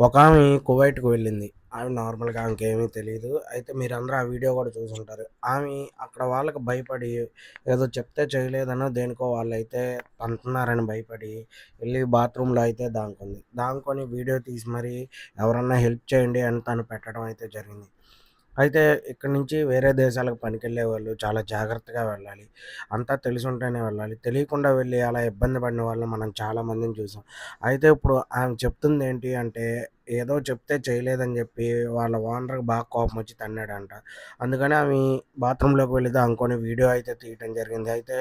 ఒక ఆమె కువైట్‌కి వెళ్ళింది. ఆమె నార్మల్‌గా ఆమెకేమీ తెలియదు అయితే మీరందరూ ఆ వీడియో కూడా చూసుంటారు. ఆమె అక్కడ వాళ్ళకి భయపడి ఏదో చెప్తే చేయలేదనో, దేనికో వాళ్ళైతే అంటున్నారని భయపడి వెళ్ళి బాత్రూంలో అయితే దాంకుంది. దాంకొని వీడియో తీసి మరి ఎవరన్నా హెల్ప్ చేయండి అని తను పెట్టడం అయితే జరిగింది. అయితే ఇక్కడి నుంచి వేరే దేశాలకు పనికెళ్ళే వాళ్ళు చాలా జాగ్రత్తగా వెళ్ళాలి. అంతా తెలిసుంటేనే వెళ్ళాలి. తెలియకుండా వెళ్ళి అలా ఇబ్బంది పడిన వాళ్ళని మనం చాలా మందిని చూసాం. అయితే ఇప్పుడు ఆమె చెప్తుందేంటి అంటే, ఏదో చెప్తే చేయలేదని చెప్పి వాళ్ళ ఓనర్‌కి బాగా కోపం వచ్చి తన్నాడంట. అందుకని ఆమె బాత్రూమ్‌లోకి వెళితే అనుకొని వీడియో అయితే తీయటం జరిగింది. అయితే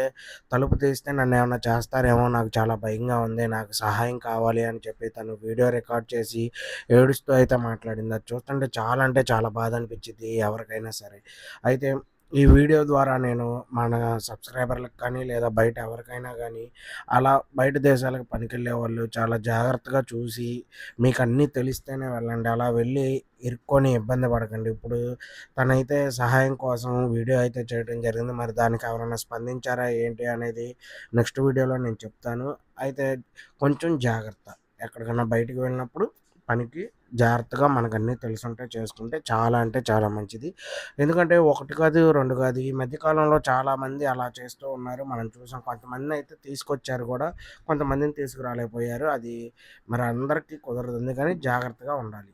తలుపు తీస్తే నన్ను ఏమైనా చేస్తారేమో నాకు చాలా భయంగా ఉంది. నాకు సహాయం కావాలి అని చెప్పి తను వీడియో రికార్డ్ చేసి ఏడుస్తూ అయితే మాట్లాడింది. అది చూస్తుంటే చాలా అంటే చాలా బాధ అనిపించింది ఎవరికైనా సరే. అయితే ఈ వీడియో ద్వారా నేను మన సబ్స్క్రైబర్‌లకు కానీ, లేదా బయట ఎవరికైనా కానీ అలా బయట దేశాలకు పనికెళ్ళేవాళ్ళు చాలా జాగ్రత్తగా చూసి, మీకు అన్నీ తెలిస్తేనే వెళ్ళండి. అలా వెళ్ళి ఇరుక్కొని ఇబ్బంది పడకండి. ఇప్పుడు తనైతే సహాయం కోసం వీడియో అయితే చేయడం జరిగింది. మరి దానికి ఎవరైనా స్పందించారా ఏంటి అనేది నెక్స్ట్ వీడియోలో నేను చెప్తాను. అయితే కొంచెం జాగ్రత్త. ఎక్కడికైనా బయటికి వెళ్ళినప్పుడు పనికి జాగ్రత్తగా మనకన్నీ తెలుసుంటే చేసుకుంటే చాలా అంటే చాలా మంచిది. ఎందుకంటే ఒకటి కాదు, రెండు కాదు. ఈ మధ్యకాలంలో చాలామంది అలా చేస్తూ ఉన్నారు. మనం చూసాం. కొంతమందినైతే తీసుకొచ్చారు కూడా కొంతమందిని తీసుకురాలేకపోయారు. అది మరి అందరికీ కుదరదు. కానీ జాగ్రత్తగా ఉండాలి.